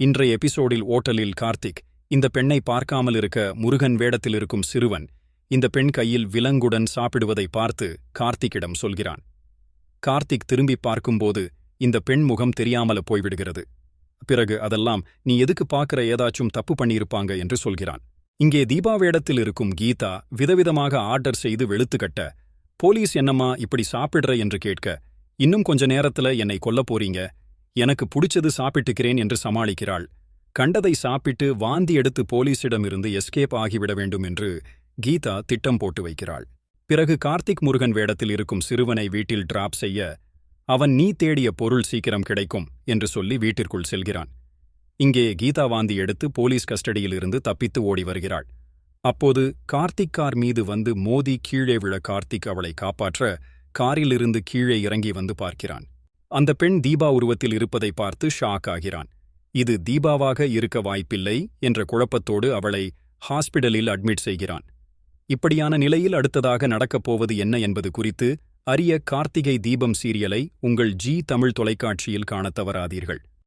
இன்றைய எபிசோடில் ஓட்டலில் கார்த்திக். இந்த பெண்ணை பார்க்காமல் இருக்க முருகன் வேடத்தில் இருக்கும் சிறுவன். இந்த பெண் கையில் விலங்குடன் சாப்பிடுவதை பார்த்து கார்த்திக்கிடம் சொல்கிறான். கார்த்திக் திரும்பி பார்க்கும்போது இந்த பெண் முகம் தெரியாமல போய்விடுகிறது. பிறகு அதெல்லாம் நீ எதுக்கு பார்க்கிற ஏதாச்சும் தப்பு பண்ணியிருப்பாங்க என்று சொல்கிறான். இங்கே தீபா வேடத்தில் இருக்கும் கீதா விதவிதமாக ஆர்டர் செய்து வெளுத்து கட்ட போலீஸ் என்னம்மா இப்படி சாப்பிடுற? என்று கேட்க இன்னும் கொஞ்ச நேரத்துல என்னை கொல்லப் போறீங்க. எனக்கு புடிச்சது சாப்பிட்டுக்கிறேன் என்று சமாளிக்கிறாள். கண்டதை சாப்பிட்டு வாந்தி எடுத்து போலீசிடமிருந்து எஸ்கேப் ஆகிவிட வேண்டும் என்று கீதா திட்டம் போட்டு வைக்கிறாள். பிறகு கார்த்திக் முருகன் வேடத்தில் இருக்கும் சிறுவனை வீட்டில் டிராப் செய்ய அவன் நீ தேடிய பொருள் சீக்கிரம் கிடைக்கும் என்று சொல்லி வீட்டிற்குள் செல்கிறான். இங்கே கீதா வாந்தி எடுத்து போலீஸ் கஸ்டடியிலிருந்து தப்பித்து ஓடி வருகிறாள். அப்போது கார்த்திக் கார் மீது வந்து மோதி கீழே விழ கார்த்திக் அவளை காப்பாற்ற காரிலிருந்து கீழே இறங்கி வந்து பார்க்கிறான். அந்த பெண் தீபா உருவத்தில் இருப்பதை பார்த்து ஷாக் ஆகிறான். இது தீபாவாக இருக்க வாய்ப்பில்லை என்ற குழப்பத்தோடு அவளை ஹாஸ்பிடலில் அட்மிட் செய்கிறான். இப்படியான நிலையில் அடுத்ததாக நடக்கப் போவது என்ன என்பது குறித்து அரிய கார்த்திகை தீபம் சீரியலை உங்கள் ஜி தமிழ் தொலைக்காட்சியில் காணத் தவறாதீர்கள்.